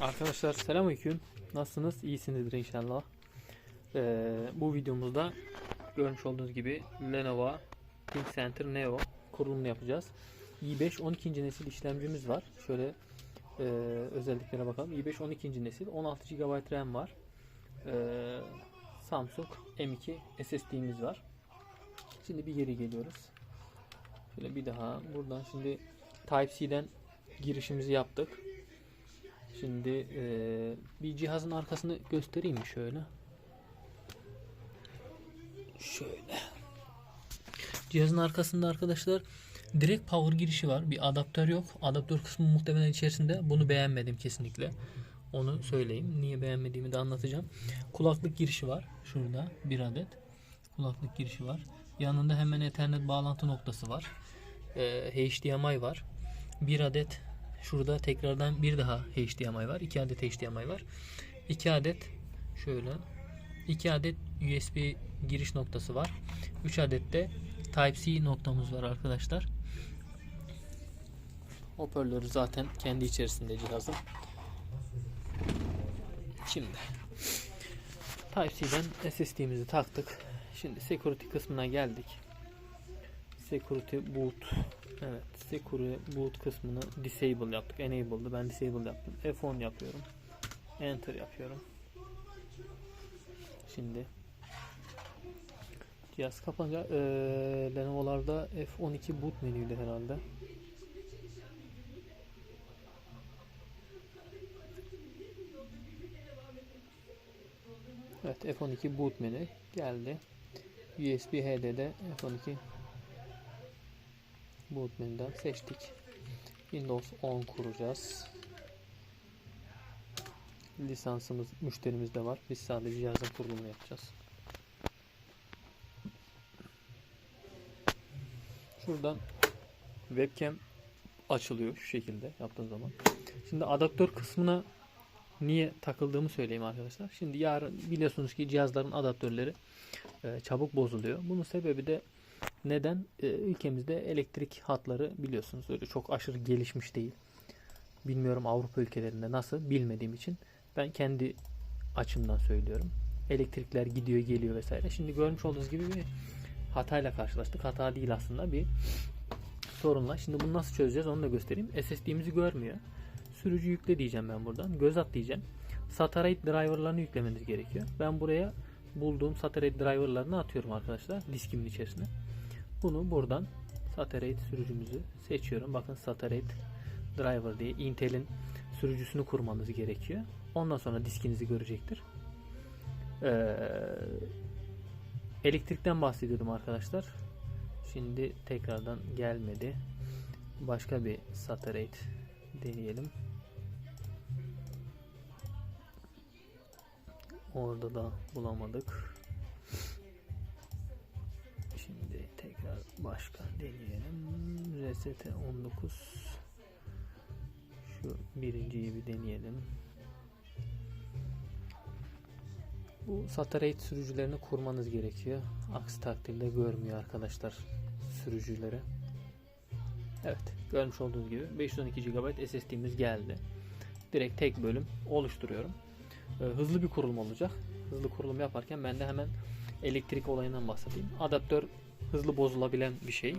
Arkadaşlar selamünaleyküm. Nasılsınız? İyisinizdir inşallah. Ee, bu videomuzda görmüş olduğunuz gibi Lenovo ThinkCenter Neo kurulumunu yapacağız. i5 12. nesil işlemcimiz var. Şöyle e, özelliklere bakalım. i5 12. nesil 16 GB RAM var. Ee, Samsung M2 SSD'miz var. Şimdi bir geri geliyoruz. Şöyle bir daha buradan şimdi Type-C'den girişimizi yaptık. Şimdi eee, bir cihazın arkasını göstereyim mi şöyle? Şöyle. Cihazın arkasında arkadaşlar direkt power girişi var. Bir adaptör yok. Adaptör kısmı muhtemelen içerisinde. Bunu beğenmedim kesinlikle. Onu söyleyeyim. Niye beğenmediğimi de anlatacağım. Kulaklık girişi var. Şurada bir adet. Kulaklık girişi var. Yanında hemen Ethernet bağlantı noktası var. Eee, HDMI var. Bir adet Şurada tekrardan bir daha HDMI var. 2 adet HDMI var. 2 adet şöyle 2 adet USB giriş noktası var. 3 adet de Type-C noktamız var arkadaşlar. Hoparlörü zaten kendi içerisinde cihazın. Şimdi Type-C'den SSD'mizi taktık. Şimdi security kısmına geldik. Security boot Evet, Security boot kısmını disable yaptık. Enable'dı. Ben disable yaptım. F10 yapıyorum. Enter yapıyorum. Şimdi cihaz kapanınca ee, Lenovo'larda F12 boot menüydü herhalde. Evet F12 boot menü geldi. USB HD'de F12 Boot menüden seçtik. Windows 10 kuracağız. Lisansımız müşterimizde var. Biz sadece cihazın kurulumunu yapacağız. Şuradan webcam açılıyor şu şekilde yaptığın zaman. Şimdi adaptör kısmına niye takıldığımı söyleyeyim arkadaşlar. Şimdi yarın biliyorsunuz ki cihazların adaptörleri e, çabuk bozuluyor. Bunun sebebi de neden? Ee, ülkemizde elektrik hatları biliyorsunuz öyle çok aşırı gelişmiş değil. Bilmiyorum Avrupa ülkelerinde nasıl bilmediğim için ben kendi açımdan söylüyorum. Elektrikler gidiyor geliyor vesaire. Şimdi görmüş olduğunuz gibi bir hatayla karşılaştık. Hata değil aslında bir sorunla. Şimdi bunu nasıl çözeceğiz onu da göstereyim. SSD'mizi görmüyor. Sürücü yükle diyeceğim ben buradan. Göz at diyeceğim. Satellite driverlarını yüklemeniz gerekiyor. Ben buraya bulduğum satellite driverlarını atıyorum arkadaşlar diskimin içerisine. Bunu buradan Satellite sürücümüzü seçiyorum. Bakın Satellite Driver diye Intel'in sürücüsünü kurmanız gerekiyor. Ondan sonra diskinizi görecektir. Ee, elektrikten bahsediyordum arkadaşlar. Şimdi tekrardan gelmedi. Başka bir Satellite deneyelim. Orada da bulamadık. Tekrar başka deneyelim. RST 19 şu birinciyi bir deneyelim. Bu Satellite sürücülerini kurmanız gerekiyor. Aksi takdirde görmüyor arkadaşlar sürücüleri. Evet görmüş olduğunuz gibi 512 GB SSD'miz geldi. Direkt tek bölüm oluşturuyorum. Ee, hızlı bir kurulum olacak. Hızlı kurulum yaparken ben de hemen elektrik olayından bahsedeyim. Adaptör hızlı bozulabilen bir şey.